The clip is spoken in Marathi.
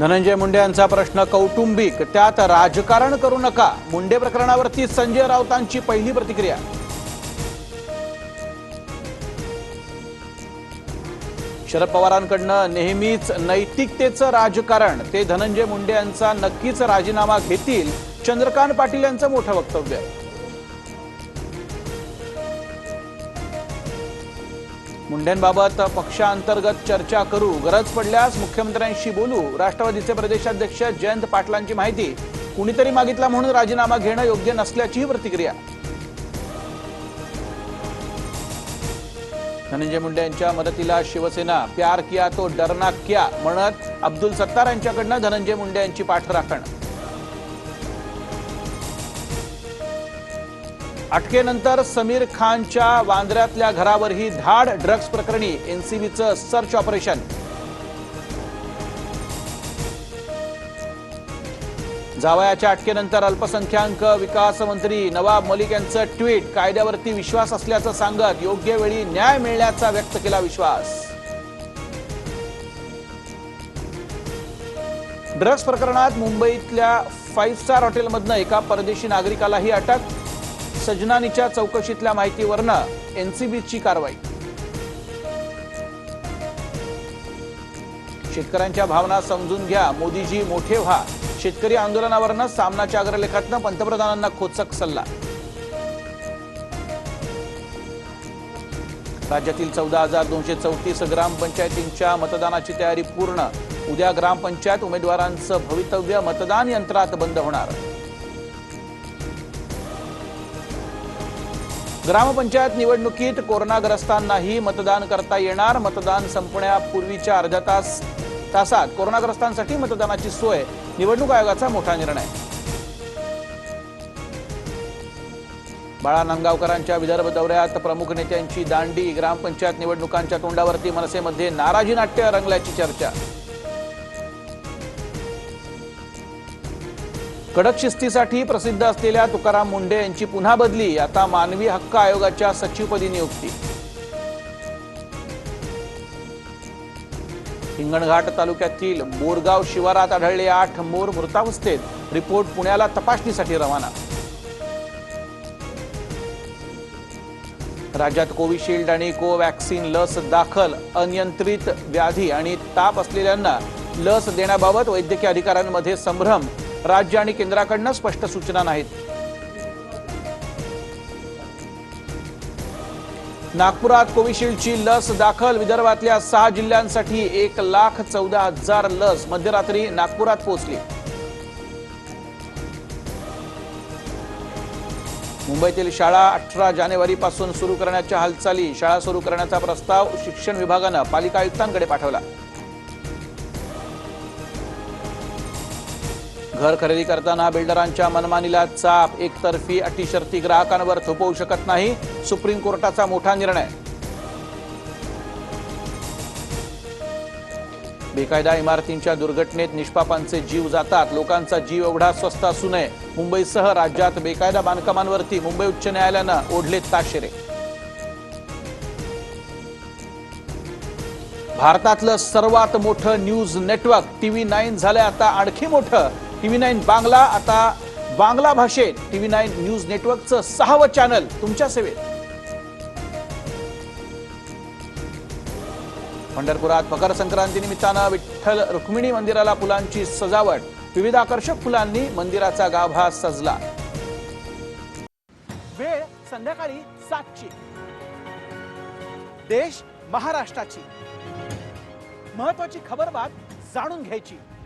धनंजय मुंडे यांचा प्रश्न कौटुंबिक. त्यात राजकारण करू नका. मुंडे प्रकरणावरती संजय राऊतांची पहिली प्रतिक्रिया. शरद पवारांकडनं नेहमीच नैतिकतेचं राजकारण. ते धनंजय मुंडे यांचा नक्कीच राजीनामा घेतील. चंद्रकांत पाटील यांचं मोठं वक्तव्य. मुंडेंबाबत पक्षांतर्गत चर्चा करू. गरज पडल्यास मुख्यमंत्र्यांशी बोलू. राष्ट्रवादीचे प्रदेशाध्यक्ष जयंत पाटलांची माहिती. कुणीतरी मागितला म्हणून राजीनामा घेणं योग्य नसल्याचीही प्रतिक्रिया. धनंजय मुंडे यांच्या मदतीला शिवसेना. प्यार किया तो डरना क्या? म्हणत अब्दुल सत्तार यांच्याकडनं धनंजय मुंडे यांची पाठराखण. अटकेनंतर समीर खानच्या वांद्र्यातल्या घरावरही धाड ड्रग्ज प्रकरणी एनसीबीचं सर्च ऑपरेशन. जावयाच्या अटकेनंतर अल्पसंख्याक विकास मंत्री नवाब मलिक यांचं ट्विट कायद्यावरती विश्वास असल्याचं सांगत योग्य वेळी न्याय मिळण्याचा व्यक्त केला विश्वास. ड्रग्ज प्रकरणात मुंबईतल्या फाईव्ह स्टार हॉटेलमधनं एका परदेशी नागरिकालाही अटक सजनानीच्या चौकशीतल्या माहितीवरनं एनसीबीची कारवाई. शेतकऱ्यांच्या भावना समजून घ्या. मोदीजी मोठे व्हा. शेतकरी आंदोलनावरनं सामनाच्या अग्रलेखातनं पंतप्रधानांना खोचक सल्ला. राज्यातील चौदा हजार दोनशे चौतीस ग्रामपंचायतींच्या मतदानाची तयारी पूर्ण. उद्या ग्रामपंचायत उमेदवारांचं भवितव्य मतदान यंत्रात बंद होणार. ग्रामपंचायत निवडणुकीत कोरोनाग्रस्तांनाही मतदान करता येणार. मतदान संपण्यापूर्वीच्या अर्ध्या तास तासात कोरोनाग्रस्तांसाठी मतदानाची सोय. निवडणूक आयोगाचा मोठा निर्णय. बाळा नांदगावकरांच्या विदर्भ दौऱ्यात प्रमुख नेत्यांची दांडी. ग्रामपंचायत निवडणुकांच्या तोंडावरती मनसेमध्ये नाराजी नाट्य रंगल्याची चर्चा. कडक शिस्तीसाठी प्रसिद्ध असलेल्या तुकाराम मुंडे यांची पुन्हा बदली आता मानवी हक्क आयोगाच्या सचिवपदी नियुक्ती. हिंगणघाट तालुक्यातील बोरगाव शिवारात आढळले आठ मोर मृतावस्थेत रिपोर्ट पुण्याला तपासणीसाठी रवाना. राज्यात कोविशिल्ड आणि कोवॅक्सिन लस दाखल अनियंत्रित व्याधी आणि ताप असलेल्यांना लस देण्याबाबत वैद्यकीय अधिकाऱ्यांमध्ये संभ्रम राज्य आणि केंद्राकडनं स्पष्ट सूचना नाहीत. नागपुरात कोविशिल्डची लस दाखल. विदर्भातल्या सहा जिल्ह्यांसाठी एक लाख चौदा हजार लस मध्यरात्री नागपुरात पोहोचली. मुंबईतील शाळा अठरा जानेवारीपासून सुरू करण्याच्या हालचाली. शाळा सुरू करण्याचा प्रस्ताव शिक्षण विभागानं पालिका आयुक्तांकडे पाठवला. घर खरेदी करताना बिल्डरांच्या मनमानीला चाप. एकतर्फी अटीशर्ती ग्राहकांवर थोपवू शकत नाही. सुप्रीम कोर्टाचा मोठा निर्णय. बेकायदा इमारतींच्या दुर्घटनेत निष्पापांचे जीव जातात. लोकांचा जीव एवढा स्वस्त असू नये. मुंबईसह राज्यात बेकायदा बांधकामांवरती मुंबई उच्च न्यायालयानं ओढले ताशेरे. भारतातलं सर्वात मोठं न्यूज नेटवर्क टीव्ही नाईन झालंय आता आणखी मोठं. टीव्ही नाईन बांगला आता बांगला भाषेत टीव्ही नाईन न्यूज नेटवर्कचं सहावं चॅनल तुमच्या सेवेत. पंढरपुरात मकर संक्रांती निमित्तानं विठ्ठल रुक्मिणी मंदिराला फुलांची सजावट. विविध आकर्षक फुलांनी मंदिराचा गाभा सजला. वेळ संध्याकाळी सातची. देश महाराष्ट्राची. महत्वाची खबरबात जाणून घ्यायची.